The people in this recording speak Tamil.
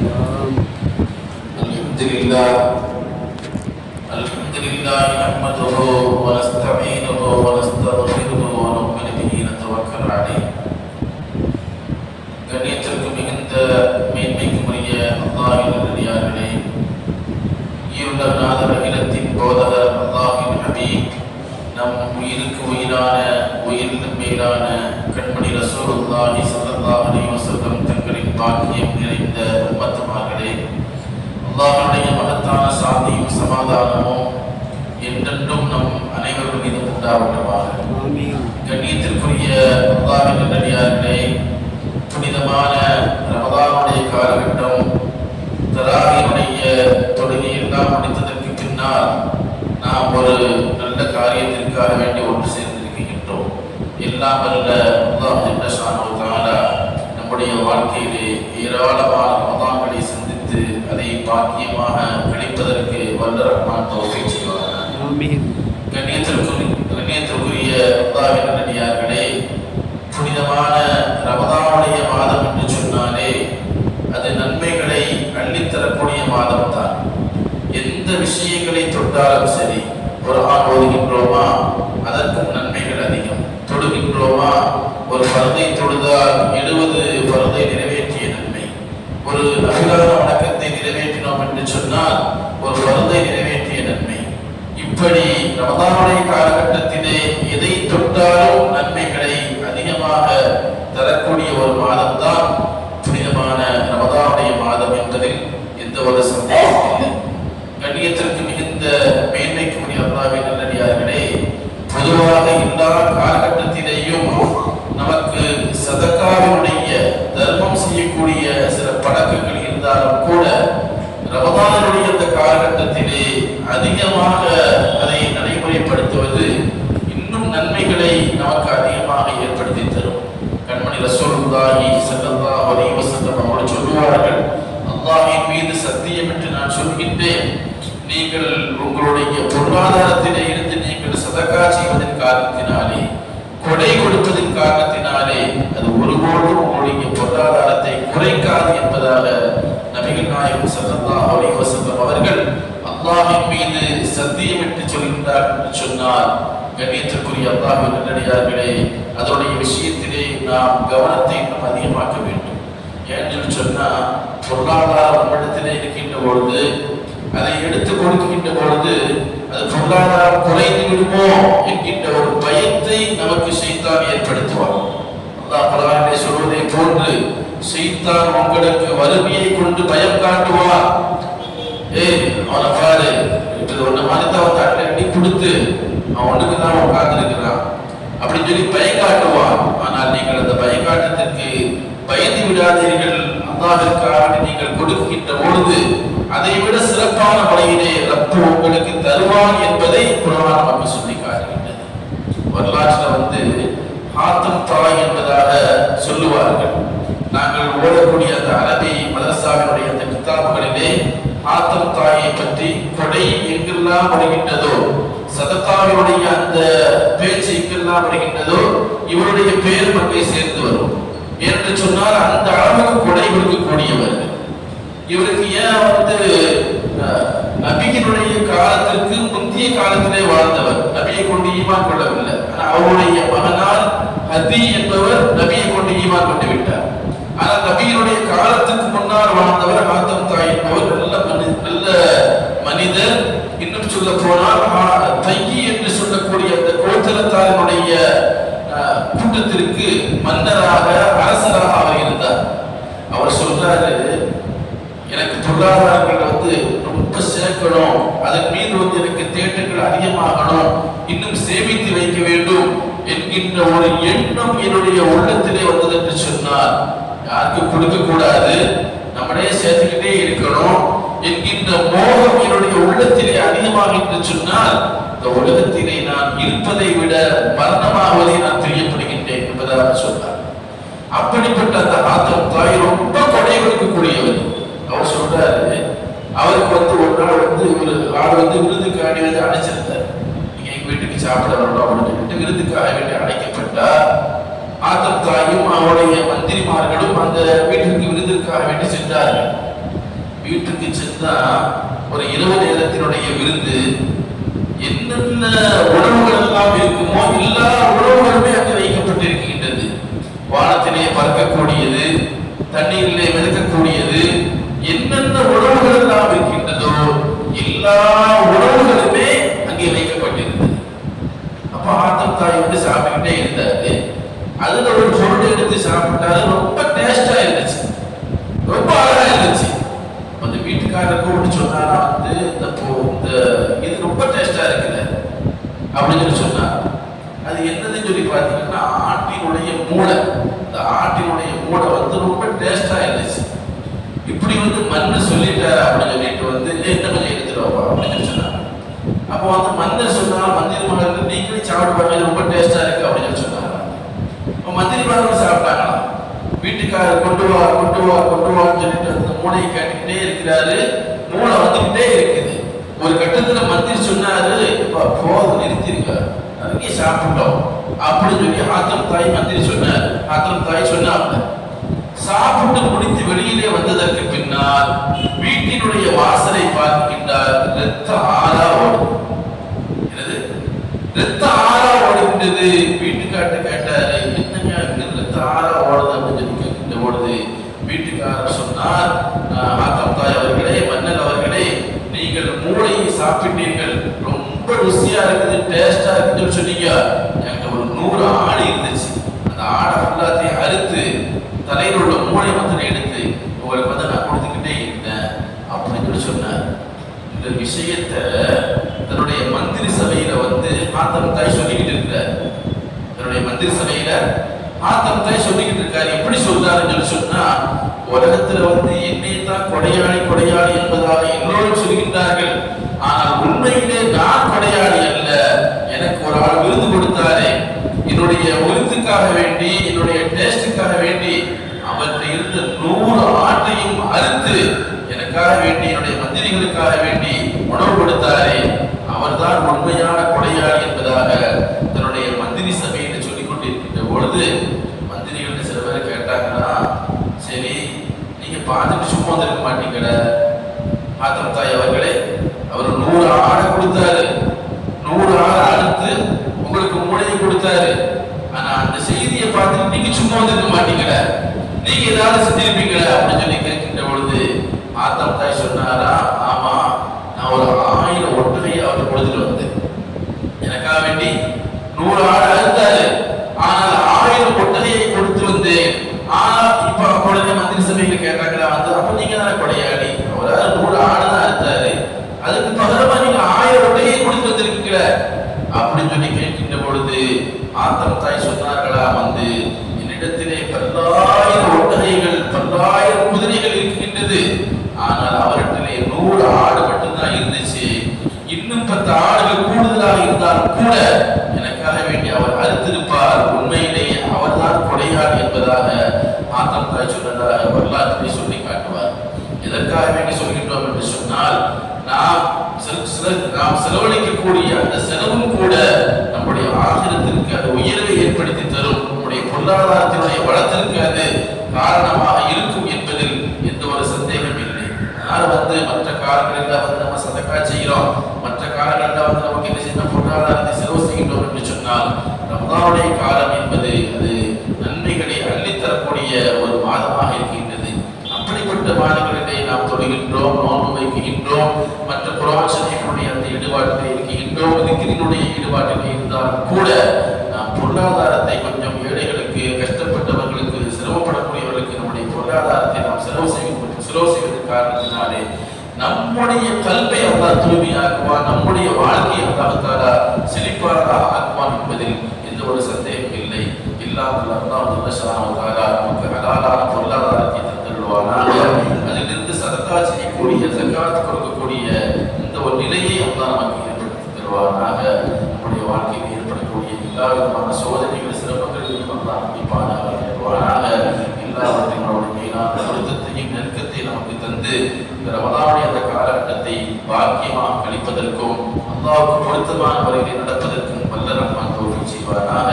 الحمد لله الحمد لله نحمده ونستعينه ونستغفره ونؤمن به نتوكل عليه கண்ணியத்திற்கு மிகுந்த மேன்மைக்கு உரிய அல்லாஹின் நல்லடியார்களே ஈருள்ள நாதர் அகிலத்தின் போதகர் அல்லாஹின் ஹபீப் நம் உயிருக்கு உயிரான உயிரிலும் மேலான கண்மணி ரசூலுல்லாஹி ஸல்லல்லாஹு அலைஹி வஸல்லம் தங்களின் பாக்கியம் நிறைந்த உம்மத்துமார்களே அல்லாஹ்வுடைய மகத்தான சாந்தியும் சமாதானமும் என்றென்றும் நம் அனைவரும் மீது உண்டாவட்டுமாக கண்ணியத்திற்குரிய அல்லாஹின் நல்லடியார்களே புனிதமான ரமதானுடைய காலகட்டம் தராவினுடைய தொழுகை எல்லாம் முடித்ததற்கு பின்னால் நாம் ஒரு நல்ல காரியத்திற்காக வேண்டி ஒன்று சேர்ந்திருக்கின்றோம். எல்லாம் அல்ல அல்லாஹ் நம்முடைய வாழ்க்கையிலே ஏராளமான அதை பாக்கியமாக கழிப்பதற்கு வல்ல ரஹ்மான் தௌஃபீக் செய்வார்கள் கண்ணியத்திற்குரிய கண்ணியத்திற்குரிய அல்லாஹ்வின் நல்லடியார்களே புனிதமான ரமதானுடைய மாதம் என்று சொன்னாலே அது நன்மைகளை அள்ளித்தரக்கூடிய மாதம் தான் எந்த விஷயங்களை தொட்டாலும் சரி ஒரு ஆண் ஓதுகின்றோமா அதற்கும் நன்மைகள் அதிகம் தொழுகின்றோமா ஒரு பருதை தொழுதால் எழுபது பருதை நிறைவேற்றிய நன்மை ஒரு நபிலான வணக்கத்தை நிறைவேற்றினோம் என்று சொன்னால் ஒரு பருதை நிறைவேற்றிய நன்மை. இப்படி ரமதானுடைய காலகட்டத்திலே எதை தொட்டாலும் நன்மைகளை அதிகமாக தரக்கூடிய ஒரு மாதம் தான் புனிதமான ரமதானுடைய மாதம் என்பதில் எந்த ஒரு சந்தேகம் இல்லை. கண்ணியத்திற்கு மிகுந்த மேன்மைக்கு உரிய அல்லாவின் நல்லடியார்களே பொதுவாக எல்லா காலகட்டத்திலேயும் நமக்கு சதக்காவின் தர்மம் செய்யக்கூடிய சில பழக்கங்கள் இருந்தாலும் கூட ரமதானுடைய அந்த காலகட்டத்திலே அதிகமாக அதை நடைமுறைப்படுத்துவது இன்னும் நன்மைகளை நமக்கு அதிகமாக ஏற்படுத்தி தரும். கண்மணி ரசூலுல்லாஹி சல்லா அலைஹி அவர்கள் சொல்லுவார்கள் அல்லாஹின் மீது சத்தியம் என்று நான் சொல்கின்றேன். நீங்கள் உங்களுடைய பொருளாதாரத்திலே இருந்து நீங்கள் சதக்கா செய்வதன் காரணத்தினாலே கொடை கொடுப்பதன் காரணத்தினாலே அது ஒருபோதும் உங்களுடைய பொருளாதாரத்தை குறைக்காது என்பதாக நபிகள் நாயகம் சல்லா அலைஹி வசந்தம் அவர்கள் அல்லாஹின் மீது சத்தியமிட்டு சொல்கின்றார் என்று சொன்னால் கண்ணியத்திற்குரிய அல்லாஹ்வின் நல்லடியார்களே அதனுடைய விஷயத்திலே நாம் கவனத்தை இன்னும் அதிகமாக்க வேண்டும். ஏன்னு சொன்னா பொருளாதாரம் நம்மிடத்திலே இருக்கின்ற பொழுது அதை எடுத்து கொடுக்கின்ற பொழுது அது பொருளாதாரம் குறைந்து விடுமோ என்கின்ற ஒரு பயத்தை நமக்கு செய்தான் ஏற்படுத்துவார். அல்லாஹ் குரானிலே சொல்வதை போன்று செய்தான் உங்களுக்கு வறுமையை கொண்டு பயம் காட்டுவார். ஏய் அவனை பாரு. இப்படி ஒண்ணு மாதிரி தான் அவன் தட்டை அடி கொடுத்து அவன் ஒண்ணுக்கு தான் உட்கார்ந்து அப்படின்னு சொல்லி பயம் காட்டுவான். ஆனால் நீங்கள் அந்த பயங்காட்டத்திற்கு பயந்து விடாதீர்கள். அல்லாஹிற்காக நீங்கள் கொடுக்கின்ற பொழுது அதை விட சிறப்பான முறையிலே ரப்பு உங்களுக்கு தருவான் என்பதை குரான் நமக்கு சொல்லி காட்டுகின்றது வரலாற்றில் வந்து ஹாத்தம் தாய் என்பதாக சொல்லுவார்கள். நாங்கள் ஓடக்கூடிய அந்த அரபி மதரசாவினுடைய அந்த கிதாபுகளிலே ஆத்தம் தாயை பற்றி கொடை எங்கெல்லாம் வருகின்றதோ சதத்தாவினுடைய அந்த பேச்சு எங்கெல்லாம் வருகின்றதோ இவருடைய பேர் அங்கே சேர்ந்து வரும். என்று சொன்னால் அந்த அளவுக்கு கொடை கொடுக்கக்கூடியவர். இவருக்கு ஏன் வந்து அஹ், நபியினுடைய காலத்திற்கு முந்தைய காலத்திலே வாழ்ந்தவர். நபியை கொண்டு ஈமான் கொள்ளவில்லை. அவருடைய மகனால் ஹதி என்பவர் நபியை கொண்டு ஈமான் கொண்டு விட்டார். ஆனால் நபியினுடைய காலத்துக்கு முன்னால் வாழ்ந்தவர் ஆதம் தாய். அவர் நல்ல நல்ல மனிதர். இன்னும் சொல்ல போனால் ஆ- தையி என்று சொல்லக்கூடிய அந்த கோத்திரத்தாரனுடைய அஹ், கூட்டத்திற்கு மன்னராக அரசராக அவர் இருந்தார். அவர் சொல்றாரு எனக்கு பொருளாதாரங்கள் வந்து ரொம்ப சேர்க்கணும் அதன் மீது வந்து எனக்கு தேட்டங்கள் அதிகமாகணும். இன்னும் சேமித்து வைக்க வேண்டும் என்கின்ற ஒரு எண்ணம் என்னுடைய உள்ளத்திலே வந்தது என்று சொன்னார். யாருக்கும் கொடுக்க கூடாது நம்மளே சேர்த்துக்கிட்டே இருக்கணும். என்கின்ற மோகம் என்னுடைய உள்ளத்திலே அதிகமாக என்று சொன்னால் இந்த உலகத்திலே நான் இருப்பதை விட மரணமாவதை நான் தெரியப்படுகின்றேன் என்பதாக சொன்னார் அப்படிப்பட்ட அந்த ஆத்தம் தாய் ரொம்ப கொடை கொடுக்கக்கூடியவர். அவர் சொல்றாரு அவருக்கு வந்து ஒரு நாள் வந்து ஒரு ஆள் வந்து விருதுக்காண்டி வந்து அழைச்சிருந்தார். நீங்க எங்க வீட்டுக்கு சாப்பிட வரணும் அப்படின்னு சொல்லிட்டு விருதுக்காக வேண்டி அழைக்கப்பட்டார் ஆத்தம் தாயும் அவருடைய மந்திரிமார்களும் அந்த வீட்டிற்கு விருந்திற்காக வேண்டி சென்றார்கள். வீட்டுக்கு சென்றா ஒரு இரவு நேரத்தினுடைய விருந்து என்னென்ன உணவுகள் எல்லாம் இருக்குமோ எல்லா உணவுகளுமே அங்கு வைக்கப்பட்டிருக்கின்றது. வானத்திலே பறக்கக்கூடியது தண்ணீரிலே மிதக்கக்கூடியது என்னென்ன உணவுகள் எல்லாம் இருக்கின்றன எல்லா உணவுகளுமே அங்கே வைக்கப்பட்டிருந்தது அப்ப ஆத்தம் தாய் வந்து சாப்பிட்டுக்கிட்டே இருந்தாரு அதுல ஒரு பொருள் எடுத்து சாப்பிட்டாரு ரொம்ப டேஸ்டா இருந்துச்சு ரொம்ப அழகா இருந்துச்சு அந்த வீட்டுக்காரர் கூப்பிட்டு சொன்னாரா வந்து இந்த பொ- இந்த இது ரொம்ப டேஸ்டா இருக்குது அப்படின்னு சொல்லி சொன்னார். அது என்னதுன்னு சொல்லி பார்த்தீங்கன்னா ஆட்டினுடைய மூளை. இந்த ஆட்டினுடைய மூளை வந்து ரொம்ப டேஸ்டா இருந்துச்சு. இப்படி வந்து மண்ணு சொல்லிட்டாரு அப்படின்னு சொல்லிட்டு வந்து என்ன இன்னும் கொஞ்சம் எடுத்துருவா அப்படின்னு சொல்லி சொன்னாங்க அப்போ வந்து மன்னர் சொன்னால் மந்திரி மகன் நீங்களே சாப்பிட்டு பார்க்க ரொம்ப டேஸ்டா இருக்கு அப்படின்னு சொன்னாங்க இப்போ மந்திரி மகன் சாப்பிட்டாங்களாம். வீட்டுக்காரர் கொண்டு வா கொண்டு வா கொண்டு வான்னு சொல்லிட்டு அந்த மூளையை கேட்டுக்கிட்டே இருக்கிறாரு. மூளை வந்துக்கிட்டே இருக்குது ஒரு கட்டத்துல மந்திரி சொன்னாரு "எப்பா, போதும் நிறுத்திருக்க நிறைய சாப்பிட்டோம் அப்படின்னு சொல்லி ஆத்திரம் தாய் மந்திரி சொன்னார். ஆத்திரம் தாய் சொன்னாங்க. சாப்பிட்டு முடித்து வெளியிலே வந்ததற்கு பின்னால் வீட்டினுடைய வாசலை பார்க்கின்றார் ரத்த ஆறா ஓடும் என்னது ரத்த ஆறா ஓடுகின்றது வீட்டுக்கார்ட்ட கேட்டாரு என்னங்க இங்க ரத்த ஆறா ஓடுது அப்படின்னு சொல்லி கேட்கின்ற பொழுது வீட்டுக்காரர் சொன்னார் "ஆஹ், ஆத்தம் தாய் அவர்களே மன்னர் அவர்களே நீங்கள் மூளையை சாப்பிட்டீர்கள் ரொம்ப ருசியா இருக்குது டேஸ்டா சொன்னீங்க. என்கிட்ட ஒரு நூறு ஆடு இருந்துச்சு. அந்த ஆடை எல்லாத்தையும் அறுத்து தலையில் உள்ள மூளை மந்திரம் எடுத்து உங்களுக்கு வந்து நான் கொடுத்துக்கிட்டே இருந்தேன் அப்படின்னு சொல்லி சொன்னார். இந்த விஷயத்தை தன்னுடைய மந்திரி சபையில வந்து ஆத்தம் தாய் சொல்லிக்கிட்டு இருக்கிறார். தன்னுடைய மந்திரி சபையில ஆத்தம் தாய் சொல்லிக்கிட்டு இருக்காரு. எப்படி சொல்றாருன்னு சொல்லி சொன்னா உலகத்துல வந்து என்னை தான் கொடையாளி கொடையாளி என்பதாக எல்லோரும் சொல்கின்றார்கள். ஆனால் உண்மையிலே நான் ஒரு ஆள் விருது கொடுத்தாரே. என்னுடைய விருதுக்காக வேண்டி என்னுடைய டேஸ்டுக்காக வேண்டி அவர்கிட்ட இருந்த நூறு ஆட்டையும் அறுத்து எனக்காக வேண்டி என்னுடைய மந்திரிகளுக்காக வேண்டி உணவு கொடுத்தாரே. அவர்தான் உண்மையான கொடையாளி என்பதாக தன்னுடைய மந்திரி சபையில சொல்லிக் கொண்டிருக்கின்ற பொழுது மந்திரிகள் சில பேர் கேட்டாங்கன்னா சரி நீங்க பார்த்துட்டு சும்மா வந்திருக்க மாட்டீங்கட. ஆத்தம் தாய் அவர்களே அவர் நூறு ஆடை கொடுத்தாரு. நூறு ஆள் அறுத்து உங்களுக்கு மூளையை கொடுத்தாரு. ஆனா அந்த செய்தியை பார்த்துட்டு நீங்க சும்மா வந்திருக்க மாட்டீங்கள? நீங்க ஏதாவது செஞ்சிருப்பீங்களா? அப்படின்னு சொல்லி கேட்கின்ற பொழுது ஆத்தம் தாய் சொன்னாரா ஆமா நான் ஒரு ஆயிரம் ஒட்டகையை அவர் கொடுத்துட்டு வந்தேன் எனக்காக வேண்டி நூறு ஆடு அறுத்தாரு ஆனால் ஆயிரம் ஒட்டகையை கொடுத்து வந்தேன் ஆனால் இப்ப உடனே மந்திரி சபையில கேட்டாங்களா வந்து அப்ப நீங்க தானே கொடையாளி அவரால் நூறு ஆடு தான் அறுத்தாரு அதுக்கு பகரமா நீங்க ஆயிரம் ஒட்டகையை கொடுத்து வந்திருக்கீங்களே அப்படின்னு சொல்லி கேட்கின்ற பொழுது ஆத்தம் தாய் சொன்னார்களா வந்து என்னிடத்திலே பல்லாயிரம் ஒட்டகைகள் பல்லாயிரம் குதிரைகள் இருக்கின்றது. ஆனால் அவரிடத்திலே நூறு ஆடு மட்டும்தான் இருந்துச்சு. இன்னும் பத்து ஆடுகள் கூடுதலாக இருந்தாலும் கூட எனக்காக வேண்டி அவர் அறுத்திருப்பார். உண்மையிலேயே அவர்தான் கொடையாளி என்பதாக ஆத்தம் தாய் சொன்னதாக வரலாற்றிலே சொல்லி காட்டுவார். எதற்காக வேண்டி சொல்கின்றோம்? என்று சொன்னால் நாம் நாம் செலவழிக்கக்கூடிய அந்த செலவும் கூட நம்முடைய ஆகிரத்திற்கு அது உயர்வை ஏற்படுத்தி தரும். நம்முடைய பொருளாதாரத்தினுடைய வளத்திற்கு அது காரணமாக இருக்கும் என்பதில் எந்த ஒரு சந்தேகம் இல்லை. அதனால வந்து மற்ற காலங்களில் வந்து நம்ம சதக்கா செய்கிறோம்? மற்ற காலங்களில் வந்து நமக்கு என்ன செய்யணும்? பொருளாதாரத்தை செலவு செய்கின்றோம் என்று சொன்னால் ரமதானுடைய காலம் என்பது அது நன்மைகளை அள்ளித்தரக்கூடிய ஒரு மாதமாக இருக்கின்றது. அப்படிப்பட்ட மாதங்களிலே நாம் தொழுகின்றோம் நோன்பு வைக்கின்றோம். மற்ற குரான் அந்த ஈடுபாட்டில் இன்னொரு திக்கிரினுடைய ஈடுபாட்டில் இருந்தாலும் கூட நாம் பொருளாதாரத்தை கொஞ்சம் ஏழைகளுக்கு கஷ்டப்பட்டவர்களுக்கு சிரமப்படக்கூடியவர்களுக்கு நம்முடைய பொருளாதாரத்தை நாம் செலவு செய்வது செலவு செய்வதன் காரணத்தினாலே நம்முடைய கல்வை அல்லாஹ் தூய்மையாக்குவான் நம்முடைய வாழ்க்கையை அல்லாஹ் தாலா ஆக்குவான் என்பதில் எந்த ஒரு சந்தேகம் இல்லை. இல்லாமல் அல்லாஹ் ஜல்லஷானஹு நமக்கு ஹலாலான பொருளாதாரத்தை தந்துள்ளானாக அதிலிருந்து சதக்கா செய்யக்கூடிய ஜக்காத் கொடுக்கக்கூடிய இந்த ஒரு நிலையை அல்லாஹ் நமக்கு ஏற்படுத்தி தருவானாக நம்முடைய வாழ்க்கையில் ஏற்படக்கூடிய எல்லா விதமான சோதனைகள் சிரமங்களையும் அல்லாஹ் கண்டிப்பாக தருவானாக எல்லாவற்றினோட மேலான பொருத்தத்தையும் நெருக்கத்தை நமக்கு தந்து இந்த ரமலானுடைய அந்த காலகட்டத்தை பாக்கியமாக கழிப்பதற்கும் அல்லாவுக்கு பொருத்தமான வரைகளை நடப்பதற்கும் வல்ல ரஹ்மான் தௌஃபீக் செய்வானாக